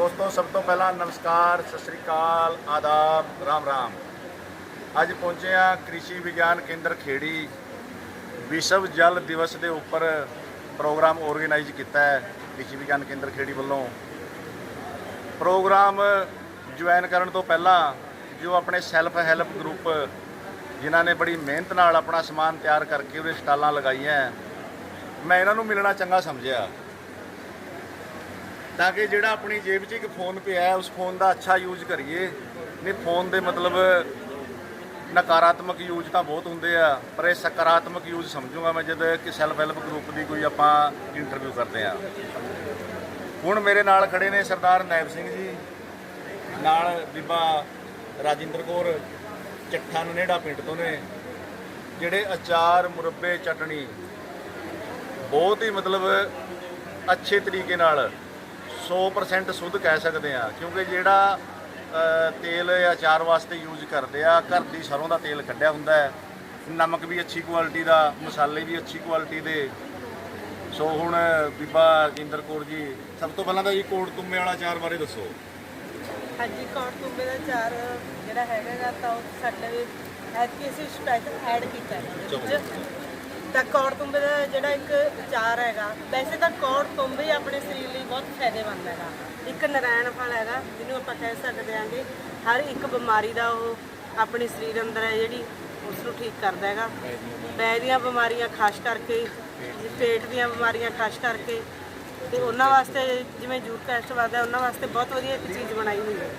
ਦੋਸਤੋ, ਸਭ ਤੋਂ ਪਹਿਲਾਂ ਨਮਸਕਾਰ, ਸਤਿ ਸ੍ਰੀ ਅਕਾਲ, ਆਦਾਬ, ਰਾਮ ਰਾਮ। ਅੱਜ ਪਹੁੰਚੇ ਆ ਕ੍ਰਿਸ਼ੀ ਵਿਗਿਆਨ ਕੇਂਦਰ ਖੇੜੀ। ਵਿਸ਼ਵ ਜਲ ਦਿਵਸ ਦੇ ਉੱਪਰ ਪ੍ਰੋਗਰਾਮ ਆਰਗੇਨਾਈਜ਼ ਕੀਤਾ ਹੈ ਕ੍ਰਿਸ਼ੀ ਵਿਗਿਆਨ ਕੇਂਦਰ ਖੇੜੀ ਵੱਲੋਂ। ਪ੍ਰੋਗਰਾਮ ਜੁਆਇਨ ਕਰਨ ਤੋਂ ਪਹਿਲਾਂ ਜੋ ਆਪਣੇ ਸੈਲਫ ਹੈਲਪ ਗਰੁੱਪ ਜਿਨ੍ਹਾਂ ਨੇ ਬੜੀ ਮਿਹਨਤ ਨਾਲ ਆਪਣਾ ਸਮਾਨ ਤਿਆਰ ਕਰਕੇ ਉਹਦੇ ਸਟਾਲਾਂ ਲਗਾਈਆਂ, ਮੈਂ ਇਹਨਾਂ ਨੂੰ ਮਿਲਣਾ ਚੰਗਾ ਸਮਝਿਆ। ਤਾਂ ਕਿ ਜਿਹੜਾ ਆਪਣੀ ਜੇਬ 'ਚ ਇੱਕ ਫੋਨ ਪਿਆ ਹੈ, ਉਸ ਫੋਨ ਦਾ ਅੱਛਾ ਯੂਜ਼ ਕਰੀਏ। ਨਹੀਂ, ਫੋਨ ਦੇ ਮਤਲਬ ਨਕਾਰਾਤਮਕ ਯੂਜ਼ ਤਾਂ ਬਹੁਤ ਹੁੰਦੇ ਆ, ਪਰ ਇਹ ਸਕਾਰਾਤਮਕ ਯੂਜ਼ ਸਮਝੂਗਾ ਮੈਂ ਜਦ ਕਿ ਸੈਲਫ ਹੈਲਪ ਗਰੁੱਪ ਦੀ ਕੋਈ ਆਪਾਂ ਇੰਟਰਵਿਊ ਕਰਦੇ ਆ ਹੁਣ ਮੇਰੇ ਨਾਲ ਖੜੇ ਨੇ ਸਰਦਾਰ ਨਾਇਬ ਸਿੰਘ ਜੀ, ਨਾਲ ਬੀਬਾ ਰਾਜਿੰਦਰ ਕੌਰ, ਚੱਠਾ ਨੇੜਾ ਪਿੰਡ ਤੋਂ ਨੇ, ਜਿਹੜੇ ਅਚਾਰ, ਮੁਰੱਬੇ, ਚਟਣੀ ਬਹੁਤ ਹੀ ਮਤਲਬ ਅੱਛੇ ਤਰੀਕੇ ਨਾਲ 100% ਸ਼ੁੱਧ ਕਹਿ ਸਕਦੇ ਆ ਕਿਉਂਕਿ ਜਿਹੜਾ ਤੇਲ ਅਚਾਰ ਵਾਸਤੇ ਯੂਜ਼ ਕਰਦੇ ਆ ਘਰ ਦੀ ਸਰੋਂ ਦਾ ਤੇਲ ਕੱਢਿਆ ਹੁੰਦਾ ਹੈ ਨਮਕ ਵੀ ਅੱਛੀ ਕੁਆਲਿਟੀ ਦਾ ਮਸਾਲੇ ਵੀ ਅੱਛੀ ਕੁਆਲਿਟੀ ਦੇ। ਸੋ ਹੁਣ ਬੀਬਾ ਰਜਿੰਦਰ ਕੌਰ ਜੀ ਸਭ ਤੋਂ ਪਹਿਲਾਂ ਤਾਂ ਜੀ ਕੋਟ ਤੁੰਮੇ ਵਾਲਾ ਅਚਾਰ ਬਾਰੇ ਦੱਸੋ। ਹਾਂਜੀ ਕੌਣ ਤੁੰਬੇ ਦਾ ਚਾਰ ਜਿਹੜਾ ਹੈਗਾ ਤਾਂ ਉਹ ਸਾਡੇ ਐਤਕੀ ਅਸੀਂ ਸਪੈਸ਼ਲ ਐਡ ਕੀਤਾ ਹੈ। ਤਾਂ ਕੌੜ ਤੁੰਬੇ ਦਾ ਜਿਹੜਾ ਇੱਕ ਚਾਰ ਹੈਗਾ ਵੈਸੇ ਤਾਂ ਕੌੜ ਤੁੰਬੇ ਹੀ ਆਪਣੇ ਸਰੀਰ ਲਈ ਬਹੁਤ ਫਾਇਦੇਮੰਦ ਹੈਗਾ। ਇੱਕ ਨਰਾਇਣ ਫਲ ਹੈਗਾ ਜਿਹਨੂੰ ਆਪਾਂ ਕਹਿ ਸਕਦੇ ਹਾਂਗੇ ਹਰ ਇੱਕ ਬਿਮਾਰੀ ਦਾ ਉਹ ਆਪਣੇ ਸਰੀਰ ਅੰਦਰ ਹੈ ਜਿਹੜੀ ਉਸ ਨੂੰ ਠੀਕ ਕਰਦਾ ਹੈਗਾ। ਬੈ ਦੀਆਂ ਬਿਮਾਰੀਆਂ ਖਾਸ ਕਰਕੇ ਪੇਟ ਦੀਆਂ ਬਿਮਾਰੀਆਂ ਖਾਸ ਕਰਕੇ ਤੇ ਉਹਨਾਂ ਵਾਸਤੇ ਜਿਵੇਂ ਜੂਟ ਟੈਸਟ ਵੱਧਦਾ ਉਹਨਾਂ ਵਾਸਤੇ ਬਹੁਤ ਵਧੀਆ ਇੱਕ ਚੀਜ਼ ਬਣਾਈ ਹੋਈ ਹੈ।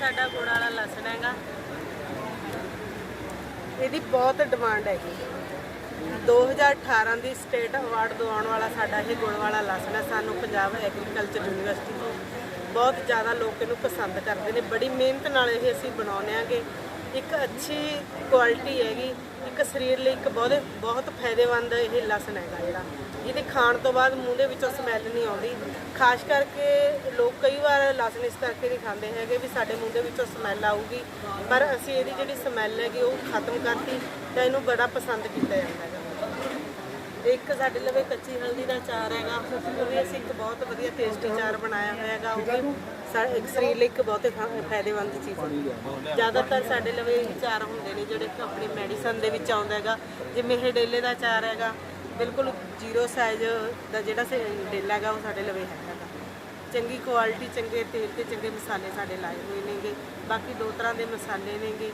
ਸਾਡਾ ਗੁੜ ਵਾਲਾ ਲਸਣ ਹੈਗਾ। ਇਹਦੀ ਬਹੁਤ ਡਿਮਾਂਡ ਹੈਗੀ। 2018 ਦੀ ਸਟੇਟ ਅਵਾਰਡ ਦਿਵਾਉਣ ਵਾਲਾ ਸਾਡਾ ਇਹ ਗੁੜ ਵਾਲਾ ਲਸਣ ਹੈ। ਸਾਨੂੰ ਪੰਜਾਬ ਐਗਰੀਕਲਚਰ ਯੂਨੀਵਰਸਿਟੀ ਤੋਂ ਬਹੁਤ ਜ਼ਿਆਦਾ ਲੋਕ ਇਹਨੂੰ ਪਸੰਦ ਕਰਦੇ ਨੇ। ਬੜੀ ਮਿਹਨਤ ਨਾਲ ਇਹ ਅਸੀਂ ਬਣਾਉਂਦੇ ਆਂਗੇ ਇੱਕ ਅੱਛੀ ਕੁਆਲਿਟੀ ਹੈਗੀ। ਇੱਕ ਸਰੀਰ ਲਈ ਇੱਕ ਬਹੁਤ ਬਹੁਤ ਫਾਇਦੇਮੰਦ ਇਹ ਲਸਣ ਹੈਗਾ ਜਿਹੜਾ। ਜਿਹਦੇ ਖਾਣ ਤੋਂ ਬਾਅਦ ਮੂੰਹ ਦੇ ਵਿੱਚੋਂ ਸਮੈਲ ਨਹੀਂ ਆਉਂਦੀ। ਖਾਸ ਕਰਕੇ ਲੋਕ ਕਈ ਵਾਰ ਲਸਣ ਇਸ ਕਰਕੇ ਨਹੀਂ ਖਾਂਦੇ ਹੈਗੇ ਵੀ ਸਾਡੇ ਮੂੰਹ ਦੇ ਵਿੱਚੋਂ ਸਮੈਲ ਆਊਗੀ। ਪਰ ਅਸੀਂ ਇਹਦੀ ਜਿਹੜੀ ਸਮੈਲ ਹੈਗੀ ਉਹ ਖਤਮ ਕਰਤੀ ਤਾਂ ਇਹਨੂੰ ਬੜਾ ਪਸੰਦ ਕੀਤਾ ਜਾਂਦਾ ਹੈਗਾ। ਇੱਕ ਸਾਡੇ ਲਵੇ ਕੱਚੀ ਹਲਦੀ ਦਾ ਚਾਰ ਹੈਗਾ, ਉਹ ਵੀ ਅਸੀਂ ਇੱਕ ਬਹੁਤ ਵਧੀਆ ਟੇਸਟੀ ਚਾਰ ਬਣਾਇਆ ਹੋਇਆ ਹੈਗਾ, ਉਹ ਵੀ ਸਾ- ਸਰੀਰ ਲਈ ਇੱਕ ਬਹੁਤ ਫਾਇਦੇਮੰਦ ਚੀਜ਼ ਹੈ। ਜ਼ਿਆਦਾਤਰ ਸਾਡੇ ਲਵੇ ਇਹ ਚਾਰ ਹੁੰਦੇ ਨੇ ਜਿਹੜੇ ਕਿ ਆਪਣੀ ਮੈਡੀਸਨ ਦੇ ਵਿੱਚ ਆਉਂਦਾ ਹੈਗਾ, ਜਿਵੇਂ ਇਹ ਡੇਲੇ ਦਾ ਚਾਰ ਹੈਗਾ, ਬਿਲਕੁਲ ਜ਼ੀਰੋ ਸਾਈਜ਼ ਦਾ ਜਿਹੜਾ ਡੇਲਾ ਹੈਗਾ, ਉਹ ਸਾਡੇ ਲਵੇ ਹੈਗਾ ਚੰਗੀ ਕੁਆਲਿਟੀ ਚੰਗੇ ਤੇਲ ਤੇ ਚੰਗੇ ਮਸਾਲੇ ਸਾਡੇ ਲਾਏ ਹੋਏ ਨੇਗੇ, ਬਾਕੀ ਦੋ ਤਰ੍ਹਾਂ ਦੇ ਮਸਾਲੇ ਨੇਗੇ,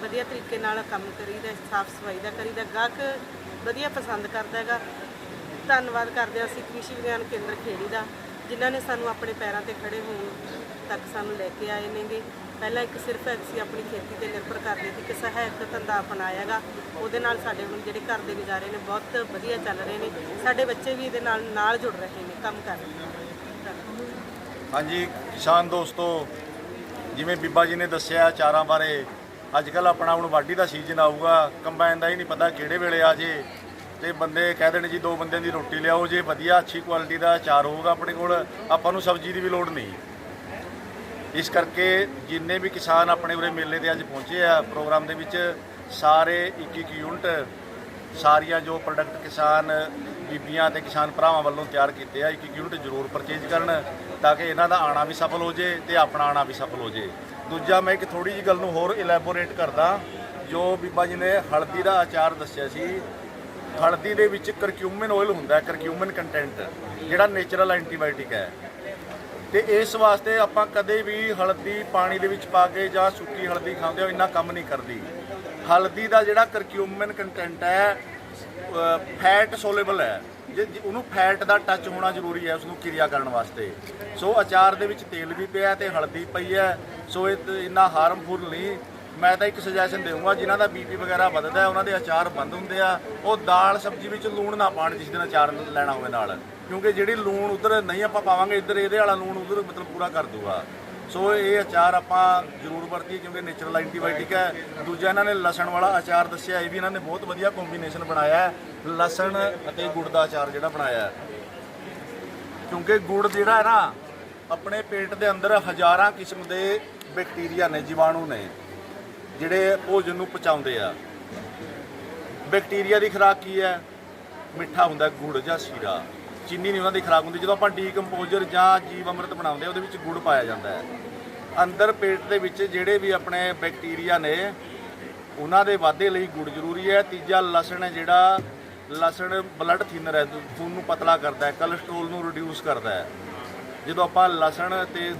ਵਧੀਆ ਤਰੀਕੇ ਨਾਲ ਕੰਮ ਕਰੀਦਾ, ਸਾਫ਼ ਸਫ਼ਾਈ ਦਾ ਕਰੀਦਾ, ਗਾਹਕ ਵਧੀਆ ਪਸੰਦ ਕਰਦਾ ਹੈਗਾ। ਧੰਨਵਾਦ ਕਰਦੇ ਹਾਂ ਅਸੀਂ ਕ੍ਰਿਸ਼ੀ ਵਿਗਿਆਨ ਕੇਂਦਰ ਖੇੜੀ ਦਾ, ਜਿਨ੍ਹਾਂ ਨੇ ਸਾਨੂੰ ਆਪਣੇ ਪੈਰਾਂ ਤੇ ਖੜੇ ਹੋਣ ਤੱਕ ਸਾਨੂੰ ਲੈ ਕੇ ਆਏ ਨੇਗੇ। ਪਹਿਲਾਂ ਇੱਕ ਸਿਰਫ ਅਸੀਂ ਆਪਣੀ ਖੇਤੀ ਤੇ ਨਿਰਭਰ ਕਰਦੇ ਸੀ ਕਿ ਸਹਾਇਕ ਧੰਦਾ ਅਪਣਾਇਆਗਾ ਉਹਦੇ ਨਾਲ ਸਾਡੇ ਹੁਣ ਜਿਹੜੇ ਘਰ ਦੇ ਗੁਜ਼ਾਰੇ ਨੇ ਬਹੁਤ ਵਧੀਆ ਚੱਲ ਰਹੇ ਨੇ। ਸਾਡੇ ਬੱਚੇ ਵੀ ਇਹਦੇ ਨਾਲ ਨਾਲ ਜੁੜ ਰਹੇ ਨੇ, ਕੰਮ ਕਰ ਰਹੇ ਨੇ। ਹਾਂਜੀ, ਕਿਸਾਨ ਦੋਸਤੋ, ਜਿਵੇਂ ਬੀਬਾ ਜੀ ਨੇ ਦੱਸਿਆ, ਚਾਰਾਂ ਬਾਰੇ ਅੱਜ ਕੱਲ ਆਪਣਾ ਹੁਣ ਵਾਢੀ ਦਾ ਸੀਜ਼ਨ ਆਊਗਾ, ਕੰਬਾਈਨ ਦਾ ਹੀ ਨਹੀਂ ਪਤਾ ਕਿਹੜੇ ਵੇਲੇ ਆ ਜੇ। ਤੇ ਬੰਦੇ ਕਹਿ ਦੇਣ ਜੀ ਦੋ ਬੰਦਿਆਂ ਦੀ ਰੋਟੀ ਲਿਆਓ ਜੇ ਵਧੀਆ, ਅੱਛੀ ਕੁਆਲਿਟੀ ਦਾ ਅਚਾਰ ਹੋਊਗਾ ਆਪਣੇ ਕੋਲ, ਆਪਾਂ ਨੂੰ ਸਬਜ਼ੀ ਦੀ ਵੀ ਲੋੜ ਨਹੀਂ। ਇਸ ਕਰਕੇ ਜਿੰਨੇ ਵੀ ਕਿਸਾਨ ਆਪਣੇ ਉਰੇ ਮੇਲੇ ਤੇ ਅੱਜ ਪਹੁੰਚੇ ਆ, ਪ੍ਰੋਗਰਾਮ ਦੇ ਵਿੱਚ ਸਾਰੇ ਇੱਕ ਇੱਕ ਯੂਨਿਟ ਸਾਰੀਆਂ ਜੋ ਪ੍ਰੋਡਕਟ ਕਿਸਾਨ, ਬੀਬੀਆਂ ਤੇ ਕਿਸਾਨ ਭਰਾਵਾਂ ਵੱਲੋਂ ਤਿਆਰ ਕੀਤੇ ਆ ਇੱਕ ਇੱਕ ਯੂਨਿਟ ਜ਼ਰੂਰ ਪਰਚੇਜ ਕਰਨ, ਤਾਂ ਕਿ ਇਹਨਾਂ ਦਾ ਆਣਾ ਵੀ ਸਫਲ ਹੋ ਜੇ ਤੇ ਆਪਣਾ ਆਣਾ ਵੀ ਸਫਲ ਹੋ ਜੇ। ਦੂਜਾ ਮੈਂ ਇੱਕ ਥੋੜੀ ਜਿਹੀ ਗੱਲ ਨੂੰ ਹੋਰ ਇਲੈਬੋਰੇਟ ਕਰਦਾ, ਜੋ ਬੀਬਾ ਜੀ ਨੇ ਹਲਦੀ ਦਾ ਆਚਾਰ ਦੱਸਿਆ ਸੀ। ਹਲਦੀ ਦੇ ਵਿੱਚ ਕਰਕਿਊਮਿਨ ਆਇਲ ਹੁੰਦਾ ਕਰਕਿਊਮਨ ਕੰਟੈਂਟ ਜਿਹੜਾ ਨੇਚਰਲ ਐਂਟੀਬਾਇਓਟਿਕ ਹੈ। ਤੇ ਇਸ ਵਾਸਤੇ ਆਪਾਂ ਕਦੇ ਵੀ ਹਲਦੀ ਪਾਣੀ ਦੇ ਵਿੱਚ ਪਾ ਕੇ ਜਾਂ ਸੁੱਕੀ ਹਲਦੀ ਖਾਂਦੇ ਹੋ, ਇੰਨਾ ਕੰਮ ਨਹੀਂ ਕਰਦੀ। ਹਲਦੀ ਦਾ ਜਿਹੜਾ ਕਰਕਿਊਮਿਨ ਕੰਟੈਂਟ ਹੈ ਫੈਟ ਸੋਲੇਬਲ ਹੈ। ਜੇ ਉਹਨੂੰ ਫੈਟ ਦਾ ਟੱਚ ਹੋਣਾ ਜ਼ਰੂਰੀ ਹੈ ਉਸ ਨੂੰ ਕਿਰਿਆ ਕਰਨ ਵਾਸਤੇ। ਸੋ ਅਚਾਰ ਦੇ ਵਿੱਚ ਤੇਲ ਵੀ ਪਿਆ ਤੇ ਹਲਦੀ ਪਈ ਹੈ। ਸੋ ਇਹ ਇੰਨਾ ਹਾਰਮਫੁਲ ਨਹੀਂ। ਮੈਂ ਤਾਂ ਇੱਕ ਸੁਜੈਸ਼ਨ ਦੇਵਾਂਗਾ, ਜਿਨ੍ਹਾਂ ਦਾ ਬੀਪੀ ਵਗੈਰਾ ਵੱਧਦਾ ਹੈ, ਉਹਨਾਂ ਦੇ ਅਚਾਰ ਬੰਦ ਹੁੰਦੇ ਆ। ਉਹ ਦਾਲ ਸਬਜ਼ੀ ਵਿੱਚ ਲੂਣ ਨਾ ਪਾਣ ਜਿਸ ਦਿਨ ਅਚਾਰ ਲੈਣਾ ਹੋਵੇ ਨਾਲ। ਕਿਉਂਕਿ ਜਿਹੜੀ ਲੂਣ ਉਧਰ ਨਹੀਂ ਆਪਾਂ ਪਾਵਾਂਗੇ, ਇੱਧਰ ਇਹਦੇ ਵਾਲਾ ਲੂਣ ਉਧਰ ਮਤਲਬ ਪੂਰਾ ਕਰ ਦੂਗਾ। ਸੋ ਇਹ ਅਚਾਰ ਆਪਾਂ ਜ਼ਰੂਰ ਵਰਤੀਏ ਕਿਉਂਕਿ ਨੇਚਰਲ ਐਂਟੀਬਾਇਓਟਿਕ ਹੈ। ਦੂਜਾ ਇਹਨਾਂ ਨੇ ਲਸਣ ਵਾਲਾ ਅਚਾਰ ਦੱਸਿਆ ਇਹ ਵੀ ਇਹਨਾਂ ਨੇ ਬਹੁਤ ਵਧੀਆ ਕੰਬੀਨੇਸ਼ਨ ਬਣਾਇਆ ਹੈ। ਲਸਣ ਅਤੇ ਗੁੜ ਦਾ ਅਚਾਰ ਜਿਹੜਾ ਬਣਾਇਆ ਹੈ। ਕਿਉਂਕਿ ਗੁੜ ਜਿਹੜਾ ਹੈ ਨਾ, ਆਪਣੇ ਪੇਟ ਦੇ ਅੰਦਰ ਹਜ਼ਾਰਾਂ ਕਿਸਮ ਦੇ ਬੈਕਟੀਰੀਆ ਨੇ, ਜੀਵਾਣੂ ਨੇ, ਜਿਹੜੇ ਭੋਜਨ ਨੂੰ ਪਚਾਉਂਦੇ ਆ। ਬੈਕਟੀਰੀਆ ਦੀ ਖੁਰਾਕ ਕੀ ਹੈ? ਮਿੱਠਾ ਹੁੰਦਾ ਗੁੜ ਜਾਂ ਸੀਰਾ। ਚੀਨੀ ਨਹੀਂ ਉਹਨਾਂ ਦੀ ਖੁਰਾਕ ਹੁੰਦੀ। ਜਦੋਂ ਆਪਾਂ ਡੀਕੰਪੋਜ਼ਰ ਜਾਂ ਜੀਵ ਅੰਮ੍ਰਿਤ ਬਣਾਉਂਦੇ ਆ, ਉਹਦੇ ਵਿੱਚ ਗੁੜ ਪਾਇਆ ਜਾਂਦਾ ਹੈ। ਅੰਦਰ ਪੇਟ ਦੇ ਵਿੱਚ ਜਿਹੜੇ ਵੀ ਆਪਣੇ ਬੈਕਟੀਰੀਆ ਨੇ, ਉਹਨਾਂ ਦੇ ਵਾਧੇ ਲਈ ਗੁੜ ਜ਼ਰੂਰੀ ਹੈ। ਤੀਜਾ ਲਸਣ ਹੈ ਜਿਹੜਾ, ਲਸਣ ਬਲੱਡ ਥਿਨਰ ਹੈ, ਖੂਨ ਨੂੰ ਪਤਲਾ ਕਰਦਾ ਹੈ ਕੋਲੇਸਟ੍ਰੋਲ ਨੂੰ ਰਿਡਿਊਸ ਕਰਦਾ ਹੈ। ਜਦੋਂ ਆਪਾਂ ਲਸਣ ਤੇ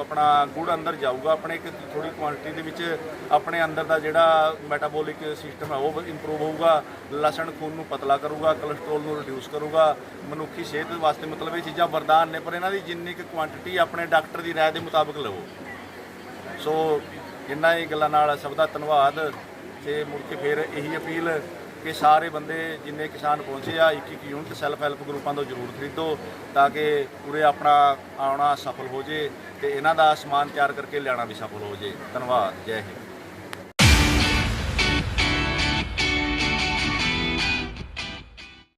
ਆਪਣਾ ਗੁੜ ਅੰਦਰ ਜਾਊਗਾ, ਆਪਣੇ ਇੱਕ ਥੋੜੀ ਕੁਆਂਟੀਟੀ ਦੇ ਵਿੱਚ ਆਪਣੇ ਅੰਦਰ ਦਾ ਜਿਹੜਾ ਮੈਟਾਬੋਲਿਕ ਸਿਸਟਮ ਹੈ ਉਹ ਇੰਪਰੂਵ ਹੋਊਗਾ, ਲਸਣ ਖੂਨ ਨੂੰ ਪਤਲਾ ਕਰੂਗਾ ਕੋਲੇਸਟ੍ਰੋਲ ਨੂੰ ਰਿਡਿਊਸ ਕਰੂਗਾ, ਮਨੁੱਖੀ ਸਿਹਤ ਵਾਸਤੇ ਮਤਲਬ ਇਹ ਚੀਜ਼ਾਂ ਵਰਦਾਨ ਨੇ, ਪਰ ਇਹਨਾਂ ਦੀ ਜਿੰਨੀ ਕੁ ਕੁਆਂਟੀਟੀ ਆਪਣੇ ਡਾਕਟਰ ਦੀ ਰਾਏ ਦੇ ਮੁਤਾਬਕ ਲਵੋ। ਸੋ ਇਹਨਾਂ ਹੀ ਗੱਲਾਂ ਨਾਲ ਸਭ ਦਾ ਧੰਨਵਾਦ, ਤੇ ਮੁੜ ਕੇ ਫਿਰ ਇਹੀ ਅਪੀਲ ਕਿ ਸਾਰੇ ਬੰਦੇ ਜਿੰਨੇ ਕਿਸਾਨ ਪਹੁੰਚੇ ਆ ਇੱਕ ਇੱਕ ਯੂਨਿਟ ਸੈਲਫ ਹੈਲਪ ਗਰੁੱਪਾਂ ਤੋਂ ਜ਼ਰੂਰ ਖਰੀਦੋ ਤਾਂ ਕਿ ਉਰੇ ਆਪਣਾ ਆਉਣਾ ਸਫਲ ਹੋ ਜੇ ਤੇ ਇਹਨਾਂ ਦਾ ਸਮਾਨ ਤਿਆਰ ਕਰਕੇ ਲਿਆਉਣਾ ਵੀ ਸਫਲ ਹੋ ਜੇ। ਧੰਨਵਾਦ, ਜੈ ਹਿੰਦ।